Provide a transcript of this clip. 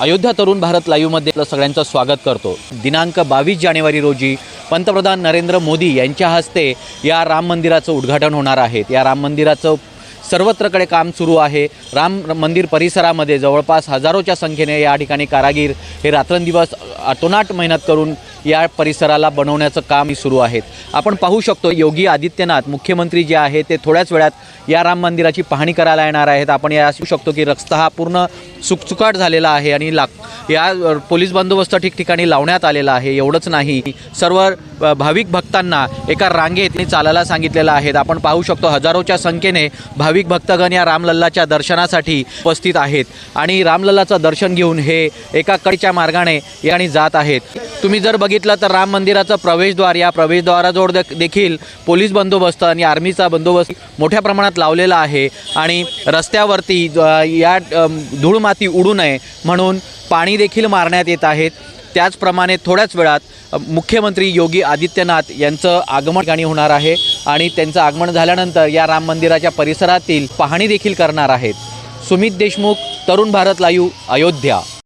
अयोध्या तरुण भारत लाईव्हमध्ये आपलं सगळ्यांचं स्वागत करतो. दिनांक बावीस जानेवारी रोजी पंतप्रधान नरेंद्र मोदी यांच्या हस्ते या राम मंदिराचं उद्घाटन होणार आहे. या राम मंदिराचं सर्वत्रकडे काम सुरू आहे. राम मंदिर परिसरामध्ये जवळपास हजारोच्या संख्येने या ठिकाणी कारागीर हे रात्रंदिवस अतोनाट मेहनत करून या परिसराला बनवण्याचं काम सुरू आहेत. आपण पाहू शकतो योगी आदित्यनाथ मुख्यमंत्री जे आहे ते थोड्याच वेळात या राम मंदिराची पाहणी करायला येणार आहेत. आपण या असू शकतो की रस्ता हा पूर्ण सुकचुकाट झालेला आहे आणि लाग या पोलीस बंदोबस्त ठिकठिकाणी लावण्यात आलेला आहे. एवढंच नाही सर्व भाविक भक्तांना एका रांगेत चालायला सांगितलेलं आहे. आपण पाहू शकतो हजारोच्या संख्येने भाविक भक्तगण या रामलल्लाच्या दर्शनासाठी उपस्थित आहेत. आणि रामलल्लाचं दर्शन घेऊन हे एका कडच्या मार्गाने याने जात आहेत. तुम्ही जर बघितलं तर राम मंदिराचं प्रवेशद्वार या प्रवेशद्वाराजवळ दे- देखील पोलीस बंदोबस्त आणि आर्मीचा बंदोबस्त मोठ्या प्रमाणात लावलेला आहे. आणि रस्त्यावरती या धूळ माती उडू नये म्हणून पाणी देखील मारण्यात येत आहेत. त्याचप्रमाणे थोड्याच वेळात मुख्यमंत्री योगी आदित्यनाथ यांचं आगमन ठिकाणी होणार आहे आणि त्यांचं आगमन झाल्यानंतर या राम मंदिराच्या परिसरातील पाहणी देखील करणार आहेत. सुमित देशमुख तरुण भारत लाईव्ह अयोध्या.